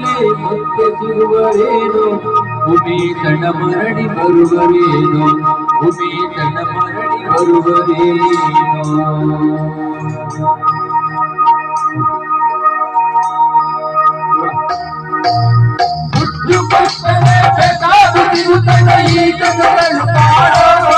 ಮೇಲೆ ಮತ್ತೆ ಸಿಗುವರೇನು ಉಮೇಶನ ಮರಳಿ ಬರುವರೇನು ಉಮೇಶನ ಮರಳಿ ಬರುವರೇನು ಹುಟ್ಟು ಕೊಟ್ಟರೆ ಬೇಕಾದು ಸಿಗುತ್ತದೆ ಈ ಜಗಗಳು ಕಾಣೋ ಅಳೆದ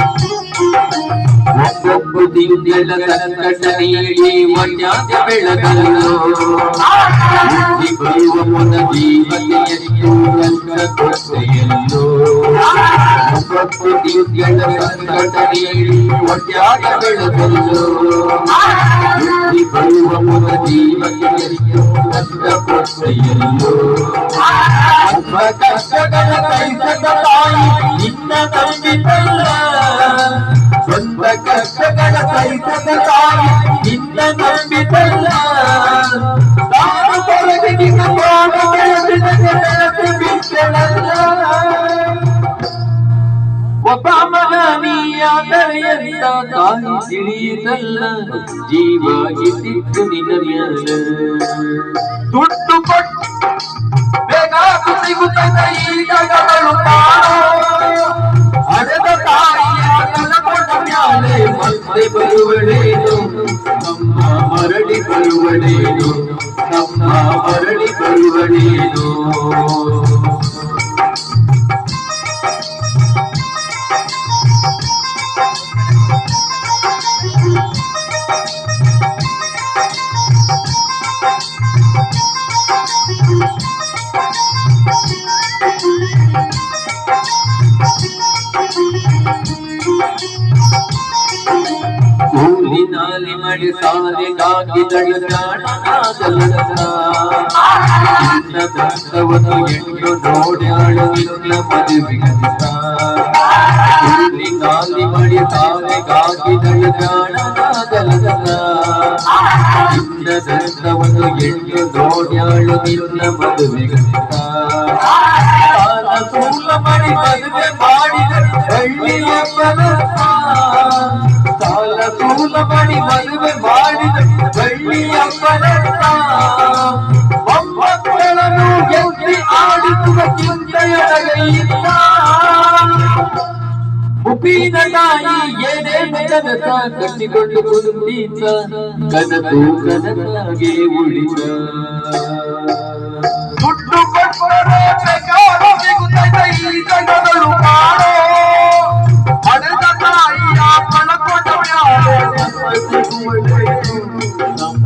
ಮರಳಿ ಬರುವರೇನು ಉಮೇಶನ ಮರಳಿ ಬರುವರೇನು ಒಬ್ಬೊಬ್ಬ ತಿಂಗಳ ಸಂಕಟ ನೀಡಿ ಒಣ್ಯಾದ ಬೆಳಗಲ್ಲು ಹುಟ್ಟಿ ಬರುವ ಮೊದ ಜೀವತೆಯನ್ನು ಕಷ್ಟ ಕೊಟ್ಟೆಯಲ್ಲೋ ಒಬ್ಬೊಬ್ಬ ತಿಂಗಳ ಸಂಕಟ ನೀಡಿ ಒಣ್ಯಾದ ಬೆಳಗಲ್ಲು ಹುಟ್ಟಿ ಬರುವ ಮೊದ ಜೀವತೆಯನ್ನು ಕಷ್ಟ ಕೊಟ್ಟೆಯಲ್ಲೋ ಒಬ್ಬ ಕಷ್ಟಗಳ ಕೈಸದ ತಾಯಿ ನಿನ್ನ ನಂಬಿತಲ್ಲ ಸ್ವಂತ ಕಷ್ಟಗಳ ಸಹಿಸದ ತಾಯಿ ನಿನ್ನ ನಂಬಿತಲ್ಲ ತಾನು ಕೊರಗೆ ನಿನ್ನ ಪ್ರಾಣ ಬೆಳೆಸಿದ ಬೆಳಕು ಬಿಟ್ಟಳಲ್ಲ ಒಬ್ಬ ಮಗ ನೀಯಾದರೆ ಅಂತ ತಾಯಿ ತಿಳಿಯುತ್ತಲ್ಲ ಜೀವ ಇದ್ದಿತ್ತು ನಿನ್ನ ಮ್ಯಾಲ ದುಡ್ಡು ಕೊಟ್ಟು ಮ್ಯಾಲೆ ಮತ್ತೆ ಬರುವಳೇನು? ನಮ್ಮ ಮರಳಿ ಬರುವಳೇನು? ನಮ್ಮ ಮರಳಿ ಬರುವಳೇನು? ಕಷ್ಟವನ್ನು ಎಂಟು ನೋಡ್ಯಾಳು ನಿನ್ನ ಮದುವೆಗಂತ ಕೂಲಿ ನಾಲಿ ಮಾಡಿ ಸಾಲೆ ಕಾಕಿದಳು ಜಾಣನಾಗಲಲ್ಲ ನಿನ್ನ ಕಷ್ಟವನ್ನು ಎಂಟು ನೋಡ್ಯಾಳು ನಿನ್ನ ಮದುವೆಗಂತ ಸಾಲ ಸೂಲ ಮಾಡಿ ಮದುವೆ ಮಾಡಿದ ಹಳ್ಳಿಯ ಬಲಸ ಸಾಲ ಸೂಲ ಮಾಡಿ ಮದುವೆ ಮಾಡಿದ ಹಳ್ಳಿಯ ಬಲಸ ಮೊಮ್ಮಕ್ಕಳನ್ನು ಎತ್ತಿ ಆಡಿಸುವ ಚಿಂತೆಯೊಳಗೆಯಿಂದ ಉಪ್ಪಿನ ತಾಯಿ ಏನೇನು ಕನಸ ಕಟ್ಟಿಕೊಂಡು ಕುಂತಿದ್ದ ಕನಸು ಕನಸಾಗೆ ಉಳಿದ ದುಡ್ಡು ಕೊಟ್ಟರೆ ಬೇಕಾದ ಸಿಗುತ್ತದೆ ಈ ಜಗಗಳು ಕಾಣೋ ಹಡೆದ ತಾಯಿಯ ಕಳಕೊಂಡ ಮ್ಯಾಲೆ ನಮ್ಮ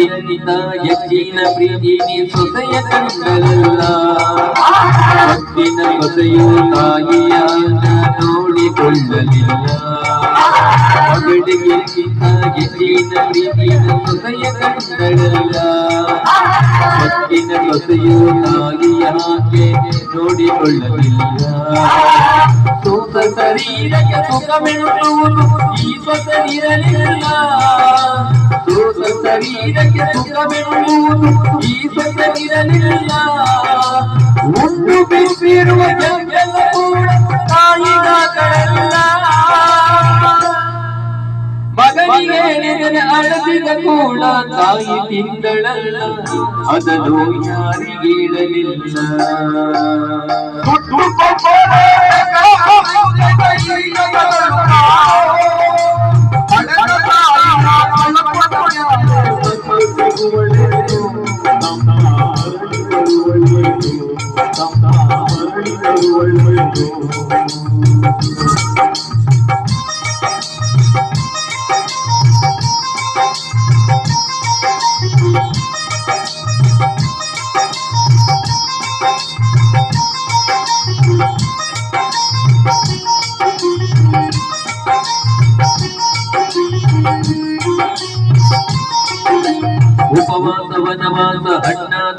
ಮಗಳಗಿಂತ ಹೆಚ್ಚಿನ ಪ್ರೀತಿ ನೀ ಸೊಸೆಯ ಕಂಡಲ್ಲ ಹತ್ತಿನ ಸೊಸೆಯು ತಾಯಿಯ ನೋಡಿಕೊಳ್ಳಲಿಲ್ಲ. ಮಗಳಿಗಿಂತ ಹೆಚ್ಚಿನ ಪ್ರೀತಿ ಸೊಸೆಯ ಕಂಡಲ್ಲ ಹತ್ತಿನ ಸೊಸೆಯು ತಾಯಿಯ ನೋಡಿಕೊಳ್ಳಲಿಲ್ಲ. ಸೋತ ಶರೀರಕ್ಕೆ ಸುಖವೆನ್ನುವುದು ಈ ಸೊಸರಿರಲಿಲ್ಲ ಸೋತ ಶರೀರಕ್ಕೆ ಸುಖವೆನ್ನುವುದು ಈ ಸೊಸರಿರಲಿಲ್ಲ ಉಂಡು ಬಿಸಿರುವ ಜಂಗಲ ಕೂಡ ತಾಯಿಗಾಗಲ್ಲ ಮಗನಿಗೆ ಅಳದಿದ ಕೂಡ ತಾಯಿ ತಿಂದಳಲ್ಲ. ಅದನ್ನು ಯಾರಿಗೇಳಲಿಲ್ಲ. ಉಪವಾಸ ವನವಾಸ ಅಣ್ಣದ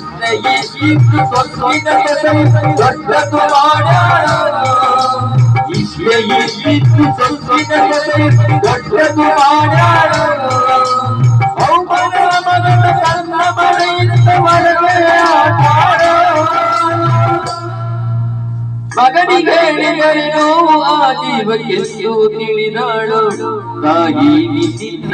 ದೊಡ್ಡದು ಮಾಡ್ಯಾಳು ಜೊತೆ ದೊಡ್ಡದು. ಮಗನಿಗೆ ಹೇಳಿದರೇನೋ ಆ ಜೀವಕ್ಕೆಷ್ಟು ತಿಳಿದಾಳು ತಾಯಿ ನಿನ್ನಿಂದ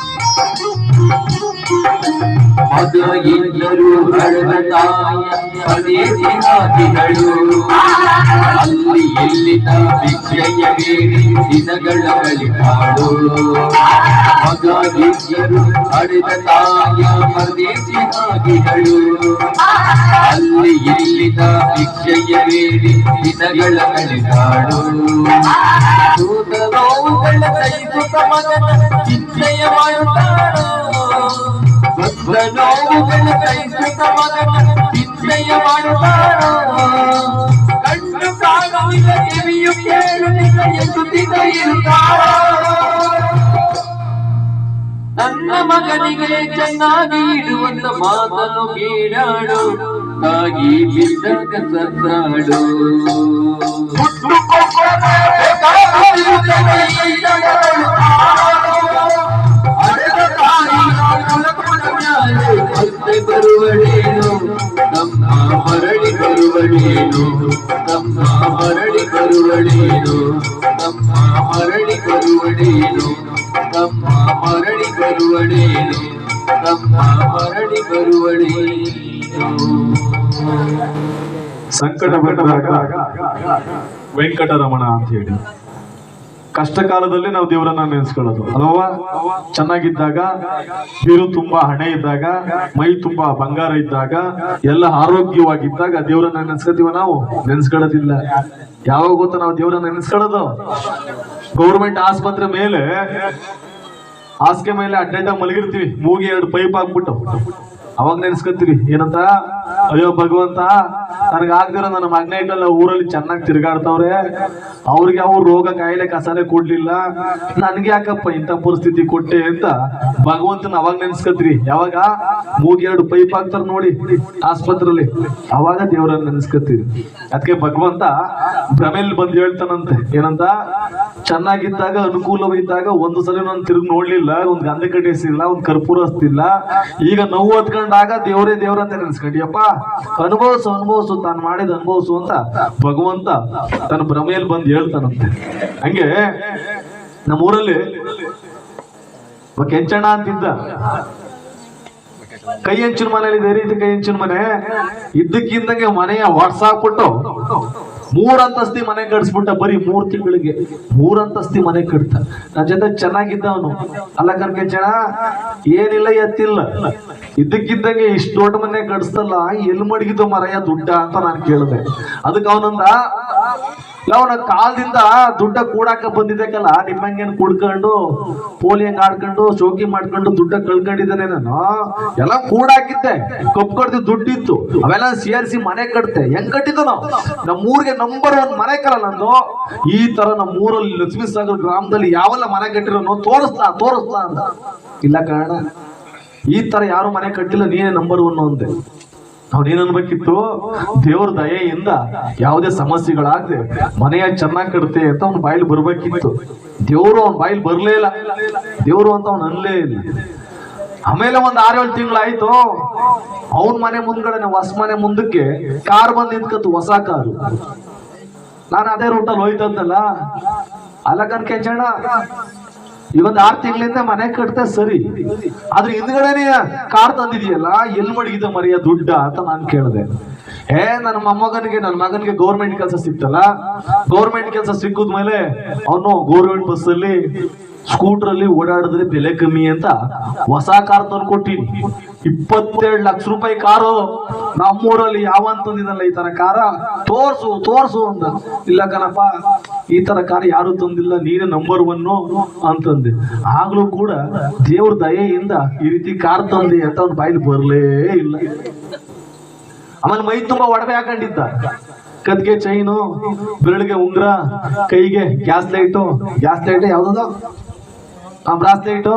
ಎಲ್ಲರೂ ಹಳದ ತಾಯ ಅದೇ ದಿನಾದಿಗಳು ಅಲ್ಲಿ ಎಲ್ಲಿನ ಭಿಕ್ಷೆಯ ಬೇಡಿ ದಿನಗಳ ಕಲಿತಾಳು ಮಗ ಇದ್ದರು ಹಳೆದ ತಾಯ ಹಾಗಿಗಳು ಅಲ್ಲಿ ಎಲ್ಲಿನ ಭಿಕ್ಷೆಯ ಬೇಡಿ ದಿನಗಳ ಕಲಿತಾಳು ಸೂತ ನೋವುಗಳ ಸಹಿಸುತ್ತ ಮಗನ ಚಿಂತೆಯ ಮಾಡುತ್ತಾಳು ಭದ್ರ ನೋವುಗಳ ಚಿಂತೆಯ ಮಾಡುತ್ತಾಳು ಕಣ್ಣು ಕಾಣುವುದ ಕಿವಿಯು ಕೇಳುವುದಿಲ್ಲ ಎನ್ನುತ್ತಿದ್ದ ಇರುತ್ತಾಳು ನನ್ನ ಮಗನಿಗೆ ಚೆನ್ನಾಗಿ ಇಡುವಂತ ಮಾತನ್ನು ಕೇಳಾಡು ತಾಗಿ ಬಿದ್ದಾಗ ಸತ್ತಾಡು ಮತ್ತೆ ಬರುವಳೇನು ನಮ್ಮ ಮರಳಿ ಬರುವಳೇನು ನಮ್ಮ ಮರಳಿ ಬರುವಳೇನು ನಮ್ಮ ಮರಳಿ ಬರುವಳೇನು ನಮ್ಮ ಮರಳಿ ಬರುವಳೇನು ಸಂಕಟ ಬಂದಾಗ ವೆಂಕಟರಮಣ ಅಂತ ಹೇಳಿ ಕಷ್ಟ ಕಾಲದಲ್ಲಿ ನಾವು ದೇವರನ್ನ ನೆನೆಸ್ಕೊಳ್ಳೋದು. ಅಲ್ವಾ ಚೆನ್ನಾಗಿದ್ದಾಗ ಬೀರು ತುಂಬಾ ಹಣೆ ಇದ್ದಾಗ, ಮೈ ತುಂಬಾ ಬಂಗಾರ ಇದ್ದಾಗ, ಎಲ್ಲ ಆರೋಗ್ಯವಾಗಿದ್ದಾಗ ದೇವರನ್ನ ನೆನೆಸ್ಕೊತೀವ ನಾವು? ನೆನೆಸ್ಕೊಳ್ಳೋದಿಲ್ಲ. ಯಾವಾಗ ಗೊತ್ತಾ ನಾವು ದೇವರನ್ನ ನೆನೆಸ್ಕೊಳ್ಳೋದು? ಗೌರ್ಮೆಂಟ್ ಆಸ್ಪತ್ರೆ ಮೇಲೆ, ಹಾಸಿಗೆ ಮೇಲೆ ಅಡ್ಡಡ್ಡ ಮಲಗಿರ್ತೀವಿ. ಮೂಗಿ ಎರಡು ಪೈಪ್ ಹಾಕ್ಬಿಟ್ಟು. ಅವಾಗ ನೆನ್ಸ್ಕೊತೀವಿ ಏನಂತ? ಅಯ್ಯೋ ಭಗವಂತ ನನಗೆ ಆಗ್ದಿರೋ ನನ್ನ ಅಲ್ಲ ಊರಲ್ಲಿ ಚೆನ್ನಾಗಿ ತಿರುಗಾಡ್ತಾವ್ರೆ. ಅವ್ರಿಗೆ ಅವ್ರು ರೋಗ ಕಾಯಿಲೆ ಕಸಾಲೆ ಕೊಡ್ಲಿಲ್ಲ. ನನ್ಗೆ ಯಾಕಪ್ಪ ಇಂಥ ಪರಿಸ್ಥಿತಿ ಕೊಟ್ಟೆ ಅಂತ ಭಗವಂತನ ಅವಾಗ ನೆನ್ಸ್ಕತ್ರಿ. ಯಾವಾಗ? ಮೂಗಿ ಎರಡು ಪೈಪ್ ಹಾಕ್ತಾರ ನೋಡಿ ಆಸ್ಪತ್ರೆಯಲ್ಲಿ ಅವಾಗ ದೇವರನ್ನ ನೆನ್ಸ್ಕತ್ತೀರಿ ಅದಕ್ಕೆ ಭಗವಂತ ಭ್ರಮೆಲ್ ಬಂದು ಹೇಳ್ತಾನಂತೆ. ಏನಂತ? ಚೆನ್ನಾಗಿದ್ದಾಗ, ಅನುಕೂಲವಿದ್ದಾಗ ಒಂದು ಸಲ ನಾನು ತಿರುಗಿ ನೋಡ್ಲಿಲ್ಲ, ಒಂದ್ ಗಂಧ ಕಟ್ಟಿಸಿಲ್ಲ ಒಂದ್ ಕರ್ಪೂರ ಹಸ್ತಿಲ್ಲ ಈಗ ನೋವು ಹೊತ್ಕೊಂಡಾಗ ದೇವರೇ ದೇವ್ರಂತ ನೆನ್ಸ್ಕೊಂಡಿಯಪ್ಪ. ಅನುಭವಿಸು ಅನುಭವಿಸು, ತಾನು ಮಾಡಿದ ಅನುಭವಿಸು ಅಂತ ಭಗವಂತ ತನ್ನ ಭ್ರಮೆಯಲ್ಲಿ ಬಂದು ಹೇಳ್ತಾನಂತೆ. ಹಂಗೆ ನಮ್ಮೂರಲ್ಲಿ ಕೆಂಚಣ್ಣ ಅಂತಿದ್ದ. ಕೈ ಹೆಂಚಿನ ಮನೇಲಿ ಇದೆ ರೀತಿ ಕೈ ಹೆಂಚಿನ ಮನೆ. ಇದ್ದಕ್ಕಿದ್ದಂಗೆ ಮನೆಯ ವಾಟ್ಸಾಪ್ ಮೂರ್ ಅಂತಸ್ತಿ ಮನೆ ಕಟ್ಸ್ಬಿಟ್ಟ ಬರೀ ಮೂರ್ ತಿಂಗಳಿಗೆ ಮೂರಂತಸ್ತಿ ಮನೆ ಕಟ್ತ. ನನ್ ಜೊತೆ ಚೆನ್ನಾಗಿದ್ದ ಅವನು. ಅಲ್ಲ ಕರ್ಕೆಂಚಣ ಏನಿಲ್ಲ, ಎತ್ತಿಲ್ಲ. ಇದ್ದಕ್ಕಿದ್ದಂಗೆ ಇಷ್ಟು ದೊಡ್ಡ ಮನೆ ಕಟ್ಸ್ತಲ್ಲ ಎಲ್ಲಿ ಮಡಗಿದ್ದು ಮರಯ ದುಡ್ಡ ಅಂತ ನಾನು ಕೇಳಿದೆ. ಅದಕ್ಕೆ ಅವನಂದ ಅವನ ಕಾಲದಿಂದ ದುಡ್ಡ ಕೂಡಾಕ ಬಂದಿದ್ದಕ್ಕಲ್ಲ, ನಿಮ್ಮಂಗೇನು ಕುಡ್ಕೊಂಡು ಪೋಲಿ ಹಂಗ ಆಡ್ಕೊಂಡು, ಶೋಕಿ ಮಾಡ್ಕೊಂಡು ದುಡ್ಡ ಕಳ್ಕೊಂಡಿದ್ದಾನೆ ನಾನು. ಎಲ್ಲ ಕೂಡಾಕಿದ್ದೆ. ಕಪ್ ಕಡ್ದು ದುಡ್ಡಿತ್ತು. ಅವೆಲ್ಲ ಸೇರಿಸಿ ಮನೆ ಕಟ್ತೆ ಹೆಂಗ್ ಕಟ್ಟಿದ್ದು ನಾವು? ನಮ್ಮ ಊರಿಗೆ ನಂಬರ್ ಒನ್ ಮನೆ ಕಲ್ಲ ನಂದು. ಈ ತರ ನಮ್ಮ ಊರಲ್ಲಿ ಲಕ್ಷ್ಮೀ ಸಾಗರ್ ಗ್ರಾಮದಲ್ಲಿ ಯಾವೆಲ್ಲ ಮನೆ ಕಟ್ಟಿರೋನು ತೋರಿಸ್ತಾ ತೋರಿಸ್ತಾ ಅಂತ. ಇಲ್ಲ ಕಾರಣ ಈ ತರ ಯಾರು ಮನೆ ಕಟ್ಟಿಲ್ಲ, ನೀನೇ ನಂಬರ್ ಒನ್ ಅಂದೆ. ಅವ್ನೇನ್ ಅನ್ಬೇಕಿತ್ತು ದೇವ್ರ ದಯೆಯಿಂದ ಯಾವುದೇ ಸಮಸ್ಯೆಗಳಾಗದೆ ಮನೆಯ ಚೆನ್ನಾಗಿ ಕಡುತ್ತೆ ಅಂತ ಅವ್ನ ಬಾಯಿಲ್ ಬರ್ಬೇಕಿತ್ತು. ದೇವ್ರು ಅವ್ನ ಬಾಯಿಲ್ ಬರ್ಲೇ ಇಲ್ಲ. ದೇವ್ರು ಅಂತ ಅವ್ನ ಅನ್ಲೇ ಇಲ್ಲ. ಆಮೇಲೆ ಒಂದ್ ಆರೇಳು ತಿಂಗಳಾಯ್ತು. ಅವನ್ ಮನೆ ಮುಂದ್ಗಡೆ ಹೊಸ ಮನೆ ಮುಂದಕ್ಕೆ ಕಾರ್ ಬಂದ್ ನಿಂತ್ಕತ್ತು ಹೊಸ ಕಾರು. ನಾನು ಅದೇ ರೂಟಲ್ಲಿ ಹೋಯ್ತಂತಲ್ಲ? ಅಲ್ಲ ಕನ್ಕೆಂಚಣ್ಣ ಇವೊಂದ್ ಆರ್ ತಿಂಗಳಿಂದ ಮನೆ ಕಟ್ತಾ ಸರಿ. ಆದ್ರೆ ಹಿಂದ್ಗಡೆನೆ ಕಾರ್ ತಂದಿದೆಯಲ್ಲ, ಎಲ್ ಮಡಗಿದ ಮರಿಯ ದುಡ್ಡ ಅಂತ ನಾನು ಕೇಳಿದೆ. ಏ ನನ್ನ ಮೊಮ್ಮಗನಿಗೆ ನನ್ನ ಮಗನಿಗೆ ಗೌರ್ಮೆಂಟ್ ಕೆಲಸ ಸಿಕ್ತಲ್ಲ? ಗೌರ್ಮೆಂಟ್ ಕೆಲಸ ಸಿಕ್ಕಿದ್ಮೇಲೆ, ಅವನು ಗೌರ್ಮೆಂಟ್ ಬಸ್ ಅಲ್ಲಿ ಸ್ಕೂಟರ್ ಅಲ್ಲಿ ಓಡಾಡಿದ್ರೆ ಬೆಲೆ ಕಮ್ಮಿ ಅಂತ ಹೊಸ ಕಾರ್ ತಂದು ಕೊಟ್ಟಿನಿ. ಇಪ್ಪತ್ತೆರಡು ಲಕ್ಷ ರೂಪಾಯಿ ಕಾರು ನಮ್ಮೂರಲ್ಲಿ ಯಾವ ತಂದಿದಲ್ಲ ಈ ತರ ಕಾರ? ತೋರ್ಸು ತೋರ್ಸು ಅಂತ. ಇಲ್ಲ ಕಣಪ್ಪ, ಈ ತರ ಕಾರ್ ಯಾರು ತಂದಿಲ್ಲ, ನೀನೇ ನಂಬರ್ ಒನ್ ಅಂತಂದೆ. ಆಗ್ಲೂ ಕೂಡ ದೇವ್ರ ದಯೆಯಿಂದ ಈ ರೀತಿ ಕಾರ್ ತಂದೆ ಅಂತ ಅವ್ನ ಬಾಯಿಲಿ ಬರ್ಲೇ ಇಲ್ಲ. ಆಮೇಲೆ ಮೈ ತುಂಬಾ ಒಡವೆ ಹಾಕೊಂಡಿದ್ದ. ಕದ್ಗೆ ಚೈನು ಬೆರಳಿಗೆ ಉಂಗ್ರ, ಕೈಗೆ ಗ್ಯಾಸ್ ಲೈಟು ಗ್ಯಾಸ್ ಲೈಟ್ ಯಾವ್ದದು? ಆ ಬ್ರಾಸ್ಲೈಟು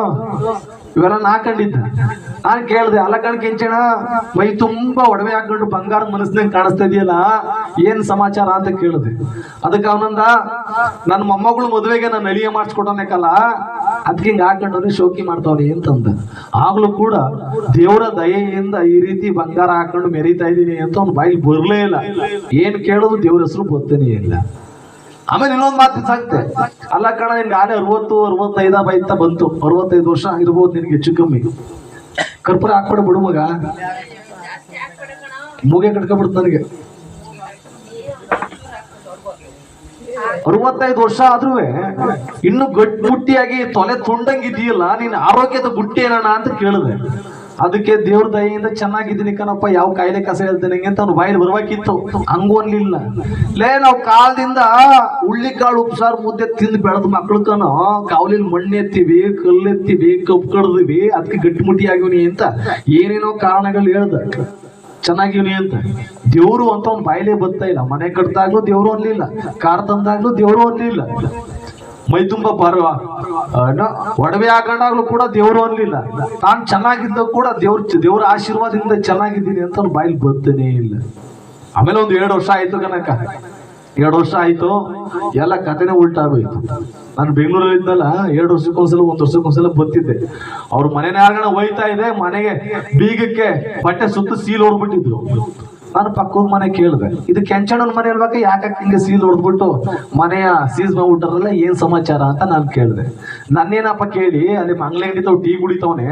ಇವೆಲ್ಲ ಹಾಕೊಂಡಿದ್ದ. ನಾನು ಕೇಳ್ದೆ, ಅಲ್ಲ ಕಣ್ ಕೆಂಚಣ, ಮೈ ತುಂಬಾ ಒಡವೆ ಹಾಕೊಂಡು ಬಂಗಾರದ ಮನಸ್ಸಿನಾಗ ಕಾಣಿಸ್ತಾ ಇದೆಯಲ್ಲ, ಏನ್ ಸಮಾಚಾರ ಅಂತ ಕೇಳಿದೆ. ಅದಕ್ಕೆ ಅವನಂದ ನನ್ನ ಮೊಮ್ಮಗಳು ಮದುವೆಗೆ ನಾನು ಅಳಿಯ ಮಾಡಿಸ್ಕೊಟ್ಟನಕಲ್ಲ ಅದಕ್ಕೆ ಹಿಂಗ ಹಾಕೊಂಡ್ರೆ ಶೋಕಿ ಮಾಡ್ತಾವ್ರಿ ಅಂತಂದ. ಆಗ್ಲೂ ಕೂಡ ದೇವರ ದಯೆಯಿಂದ ಈ ರೀತಿ ಬಂಗಾರ ಹಾಕೊಂಡು ಮೆರೀತಾ ಇದ್ದೀನಿ ಅಂತ ಅವ್ನ ಬಾಯಿಗೆ ಬರ್ಲೇ ಇಲ್ಲ. ಏನ್ ಕೇಳೋದು ದೇವ್ರ ಹೆಸರು ಗೊತ್ತೇನೆ ಇಲ್ಲ. ಆಮೇಲೆ ಇನ್ನೊಂದು ಮಾತು ಸಾಕ್ತೆ. ಅಲ್ಲ ಕಣ ನಿನ್ಗೆ ಆನೆ ಅರವತ್ತು, ಅರವತ್ತೈದ ಬೈತ ಬಂತು. ಅರವತ್ತೈದು ವರ್ಷ ಇರ್ಬೋದು ನಿನ್ಗೆ ಹೆಚ್ಚು ಕಮ್ಮಿ. ಕರ್ಪೂರ ಹಾಕ್ಬಿಡ ಬಿಡು ಮಗ. ಮೂಗೆ ಕಟ್ಕೊಬಿಡ್ತು ನನಗೆ. ಅರವತ್ತೈದು ವರ್ಷ ಆದ್ರೂ ಇನ್ನು ಗಟ್ಟಿಮುಟ್ಟಿಯಾಗಿ ತೊಲೆ ತುಂಡಂಗಿದೆಯಲ್ಲ ನೀನ್ ಆರೋಗ್ಯದ ಗುಟ್ಟಿ ಏನಣ್ಣ ಅಂತ ಕೇಳಿದೆ. ಅದಕ್ಕೆ ದೇವ್ರ ದಯೆಯಿಂದ ಚೆನ್ನಾಗಿದ್ದೀನಿ ಕಣಪ್ಪ, ಯಾವ ಕಾಯಿಲೆ ಕಸ ಹೇಳ್ತೇನೆ ಅಂತ ಅವ್ನು ಬಾಯಿಲಿ ಬರ್ಬೇಕಿತ್ತು. ಹಂಗೂ ಅನ್ಲಿಲ್ಲ. ಲೇ, ನಾವು ಕಾಲದಿಂದ ಉಳ್ಳಿಕಾಳು ಉಪ್ಸಾರು ಮುದ್ದೆ ತಿಂದು ಬೆಳೆದ ಕಾವಲಿನ ಮಣ್ಣು ಎತ್ತೀವಿ ಕಲ್ಲು ಎತ್ತೀವಿ ಕಬ್ಬು ಕಡ್ದಿವಿ ಅದಕ್ಕೆ ಗಟ್ಟಿಮುಟ್ಟಿ ಆಗಿವ್ನಿ ಅಂತ ಏನೇನೋ ಕಾರಣಗಳು ಹೇಳ್ದ. ಚೆನ್ನಾಗಿವ್ನಿ ಅಂತ. ದೇವ್ರು ಅಂತ ಅವ್ನ ಬಾಯಿಲೇ ಬರ್ತಾ ಇಲ್ಲ. ಮನೆ ಕಟ್ತಾಗ್ಲೂ ದೇವ್ರು ಅನ್ಲಿಲ್ಲ. ಕಾರ್ ತಂದಾಗ್ಲೂ ದೇವ್ರು ಅನ್ಲಿಲ್ಲ. ಮೈ ತುಂಬ ಒಡವೆ ಹಾಕೊಂಡಾಗ್ಲೂ ಕೂಡ ದೇವರು ಅನ್ಲಿಲ್ಲ. ತಾನು ಚೆನ್ನಾಗಿದ್ದ ಕೂಡ ದೇವ್ರ ದೇವ್ರ ಆಶೀರ್ವಾದದಿಂದ ಚೆನ್ನಾಗಿದ್ದೀನಿ ಅಂತ ಅವ್ನು ಬಾಯಿಲ್ ಬರ್ತೇನೆ ಇಲ್ಲ. ಆಮೇಲೆ ಒಂದು ಎರಡು ವರ್ಷ ಆಯ್ತು ಕನಕ ಎರಡು ವರ್ಷ ಆಯ್ತು, ಎಲ್ಲ ಕಥೆನೇ ಉಲ್ಟಾಗೋಯ್ತು ನಾನು ಬೆಂಗಳೂರಲ್ಲಿ ಇದ್ದಲ್ಲ ಎರಡು ವರ್ಷಕ್ಕೊಂದ್ಸಲ, ಒಂದ್ ವರ್ಷಕ್ಕೊಂದ್ಸಲ ಬರ್ತಿದ್ದೆ. ಅವ್ರ ಮನೆನೇ ಯಾರ್ಗಣ ಹೋಯ್ತಾ ಇದೆ, ಮನೆಗೆ ಬೀಗಕ್ಕೆ ಬಟ್ಟೆ ಸುತ್ತ ಸೀಲ್ ಹೊಡ್ಬಿಟ್ಟಿದ್ರು ನಾನು ಪಕ್ಕದ ಮನೆ ಕೇಳಿದೆ. ಇದು ಕೆಂಚಣ್ಣನ ಮನೆ ಅಲ್ವಾಗ ಯಾಕೆ ಹಿಂಗೆ ಸೀಲ್ ಹೊಡೆದ್ಬಿಟ್ಟು ಮನೆಯ ಸೀಸ್ ಮಾಡ್ಬಿಟ್ಟಾರಲ್ಲ ಏನ್ ಸಮಾಚಾರ ಅಂತ ನಾನು ಕೇಳಿದೆ. ನನ್ನೇನಪ್ಪ ಕೇಳಿ, ಅಲ್ಲಿ ಮಂಗ್ಲೆ ಹಿಡಿತಾವ್ ಟೀ ಕುಡಿತವನೆ,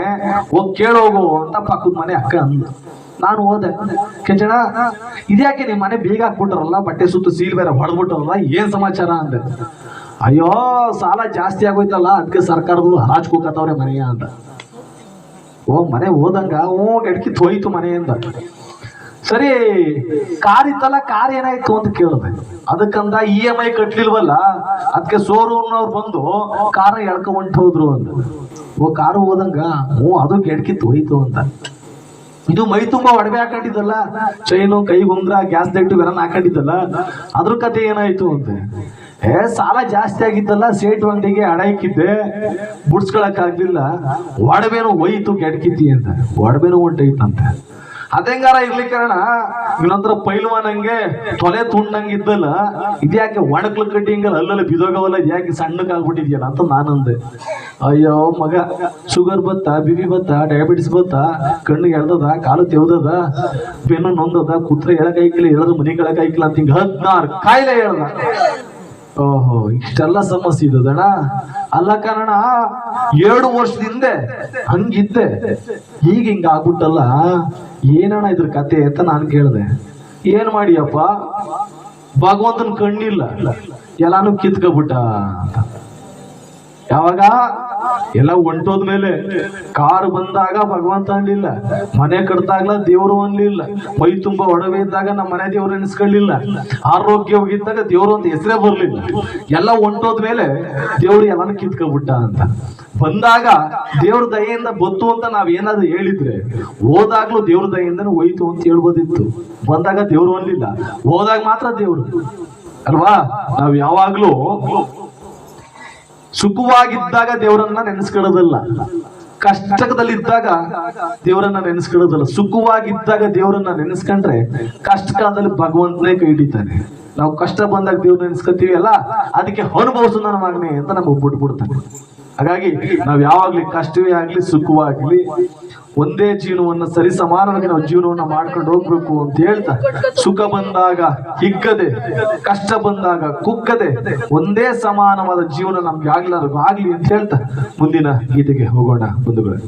ಹೋಗ್ ಕೇಳೋಗು ಅಂತ ಪಕ್ಕದ ಮನೆ ಅಕ್ಕ ಅಂದ ನಾನು ಹೋದೆ. ಕೆಂಚಣ ಇದ್ಯಾಕೆ ನಿಮ್ಮ ಮನೆ ಬೀಗ ಹಾಕ್ಬಿಟ್ರಲ್ಲ ಬಟ್ಟೆ ಸುತ್ತ ಸೀಲ್ ಬೇರೆ ಹೊಡೆದ್ಬಿಟ್ರಲ್ಲ ಏನ್ ಸಮಾಚಾರ ಅಂದೆ. ಅಯ್ಯೋ, ಸಾಲ ಜಾಸ್ತಿ ಆಗೋಯ್ತಲ್ಲ ಅದಕ್ಕೆ ಸರ್ಕಾರದವರು ಹರಾಜ್ ಕೂಕತ್ತವ್ರೆ ಮನೆಯ ಅಂತ. ಓ, ಮನೆ ಹೋದಂಗ, ಓ ಗಡ್ಕಿ ಹೋಯ್ತು ಮನೆಯಿಂದ. ಸರಿ, ಕಾರ್ ಇತ್ತಲ್ಲ, ಕಾರ್ ಏನಾಯ್ತು ಅಂತ ಕೇಳಿದೆ. ಅದಕ್ಕಂದ ಇ ಎಂ ಐ ಕಟ್ಲಿಲ್ವಲ್ಲ ಅದಕ್ಕೆ ಶೋರೂಮ್ನವ್ರು ಬಂದು ಕಾರ ಎಳ್ಕ ಹೊಂಟ್ ಹೋದ್ರು ಅಂತ ಓ, ಕಾರು ಹೋದಂಗ, ಹ್ಞೂ, ಅದು ಕೆಡ್ಕಿತ್ತು ಹೋಯ್ತು ಅಂತ. ಇದು ಮೈ ತುಂಬಾ ಒಡವೆ ಹಾಕೊಂಡಿದ್ದಲ್ಲ ಚೈನು ಕೈ ಗುಂದ್ರ ಗ್ಯಾಸ್ ಲೈಟ್ ಬೆರನ್ ಹಾಕೊಂಡಿದ್ದಲ್ಲ, ಅದ್ರ ಕತೆ ಏನಾಯ್ತು ಅಂತ. ಏ, ಸಾಲ ಜಾಸ್ತಿ ಆಗಿತ್ತಲ್ಲ, ಸೇಟ್ ಅಂಗಡಿಗೆ ಹಣ ಇಕ್ಕಿದ್ದೆ, ಬುಡ್ಸ್ಕೊಳಕ್ ಆಗ್ಲಿಲ್ಲ, ಒಡವೆನು ಹೋಯ್ತು ಅಂತ. ಒಡವೆನು ಹೊಂಟೈತಂತೆ ಅದೆಂಗಾರ ಇರ್ಲಿ ಕಾರಣ? ಇನ್ನೊಂದ್ರ ಪೈಲ್ವಾನಂಗೆ ತೊಲೆ ತುಂಡಂಗಿದ್ದಲ್ಲ ಇದ್ಯಾಕೆ ಒಣಕ್ಲು ಕಟ್ಟಿ ಹಿಂಗಲ್ಲ, ಅಲ್ಲಲ್ಲಿ ಬಿದೋಗವಲ್ಲ ಯಾಕೆ ಸಣ್ಣಕ್ಕಾಗ್ಬಿಟ್ಟಿದ್ಯಲ್ಲ ಅಂತ ನಾನಂದೆ. ಅಯ್ಯೋ ಮಗ ಶುಗರ್ ಬತ್ತ ಬಿ ಬಿ ಬತ್ತ ಡಯಾಬಿಟಿಸ್ ಬತ್ತ, ಕಣ್ಣಿಗೆ ಎಳ್ದದ, ಕಾಲು ತೆವ್ದದ, ಬೆನ್ನು ನೊಂದದ, ಕುತ್ರೆ ಎಳಕಾಯ್ಕಿಲ್ಲ ಎಳದ ಮನೆ ಕೆಳಕಾಯ್ಕಿಲ್ಲ ಅಂತ ಹಿಂಗ ಹದಿನಾರು ಕಾಯಿಲೆ ಹೇಳ್ದ. ಓಹೋ, ಇಷ್ಟೆಲ್ಲ ಸಮಸ್ಯೆ ಇದ್ದದಣ್ಣ ಅಲ್ಲ ಕಾರಣ, ಎರಡು ವರ್ಷದಿಂದ ಹಂಗಿದ್ದೆ. ಈಗ ಹಿಂಗ ಆಗ್ಬಿಟ್ಟಲ್ಲ. ಏನಣ್ಣ ಇದ್ರ ಕತೆ ಅಂತ ನಾನು ಕೇಳಿದೆ. ಏನ್ ಮಾಡಿಯಪ್ಪ? ಭಗವಂತನ ಕಣ್ಣಿಲ್ಲ. ಎಲ್ಲಾನು ಕಿತ್ಕೊಬಿಟ್ಟ ಯಾವಾಗ? ಎಲ್ಲ ಹೊಂಟೋದ್ಮೇಲೆ ಕಾರು ಬಂದಾಗ ಭಗವಂತ ಅನ್ಲಿಲ್ಲ. ಮನೆ ಕಟ್ದಾಗ್ಲ ದೇವರು ಅನ್ಲಿಲ್ಲ. ಮೈ ತುಂಬಾ ಒಡವೆ ಇದ್ದಾಗ ನಮ್ಮ ಮನೆ ದೇವ್ರು ಎನಿಸ್ಕೊಳ್ಳಿಲ್ಲ ಆರೋಗ್ಯವಾಗಿದ್ದಾಗ ದೇವ್ರು ಅಂತ ಹೆಸರೇ ಬರ್ಲಿಲ್ಲ. ಎಲ್ಲ ಹೊಂಟೋದ್ಮೇಲೆ ದೇವ್ರು ಎಲ್ಲಾನು ಕಿತ್ಕೊಬಿಟ್ಟ ಅಂತ. ಬಂದಾಗ ದೇವ್ರ ದಯೆಯಿಂದ ಬತ್ತು ಅಂತ ನಾವ್ ಏನಾದ್ರು ಹೇಳಿದ್ರೆ, ಹೋದಾಗ್ಲೂ ದೇವ್ರ ದಯೆಯಿಂದ ಹೋಯ್ತು ಅಂತ ಹೇಳ್ಬೋದಿತ್ತು. ಬಂದಾಗ ದೇವ್ರು ಅನ್ಲಿಲ್ಲ. ಹೋದಾಗ ಮಾತ್ರ ದೇವ್ರು. ಅಲ್ವಾ? ನಾವ್ ಯಾವಾಗ್ಲೂ ಸುಖವಾಗಿದ್ದಾಗ ದೇವರನ್ನ ನೆನೆಸ್ಕೊಳ್ಳೋದಲ್ಲ. ಕಷ್ಟದಲ್ಲಿದ್ದಾಗ ದೇವರನ್ನ ನೆನೆಸ್ಕೊಳ್ಳೋದಲ್ಲ. ಸುಖವಾಗಿದ್ದಾಗ ದೇವರನ್ನ ನೆನೆಸ್ಕೊಂಡ್ರೆ ಕಷ್ಟ ಕಾಲದಲ್ಲಿ ಭಗವಂತನೇ ಕೈ ಹಿಡಿತಾನೆ. ನಾವು ಕಷ್ಟ ಬಂದಾಗ ದೇವ್ರ ನೆನೆಸ್ಕೊತೀವಿ ಅಲ್ಲ? ಅದಕ್ಕೆ ಅನುಭವಿಸು ನನ್ನ ಮಗನೇ ಅಂತ ನಮಗೆ ಬಿಟ್ಬಿಡ್ತಾನೆ ಹಾಗಾಗಿ ನಾವ್ ಯಾವಾಗ್ಲಿ ಕಷ್ಟವೇ ಆಗ್ಲಿ ಸುಖವಾಗ್ಲಿ ಒಂದೇ ಜೀವನವನ್ನ ಸರಿ ಸಮಾನವಾಗಿ ನಾವು ಜೀವನವನ್ನ ಮಾಡ್ಕೊಂಡು ಹೋಗ್ಬೇಕು ಅಂತ ಹೇಳ್ತಾ ಸುಖ ಬಂದಾಗ ಹಿಗ್ಗದೆ, ಕಷ್ಟ ಬಂದಾಗ ಕುಕ್ಕದೆ ಒಂದೇ ಸಮಾನವಾದ ಜೀವನ ನಮ್ಗೆ ಆಗ್ಲಾರ್ದು ಆಗ್ಲಿ ಅಂತ ಹೇಳ್ತಾ ಮುಂದಿನ ಗೀತೆಗೆ ಹೋಗೋಣ ಬಂಧುಗಳೇ.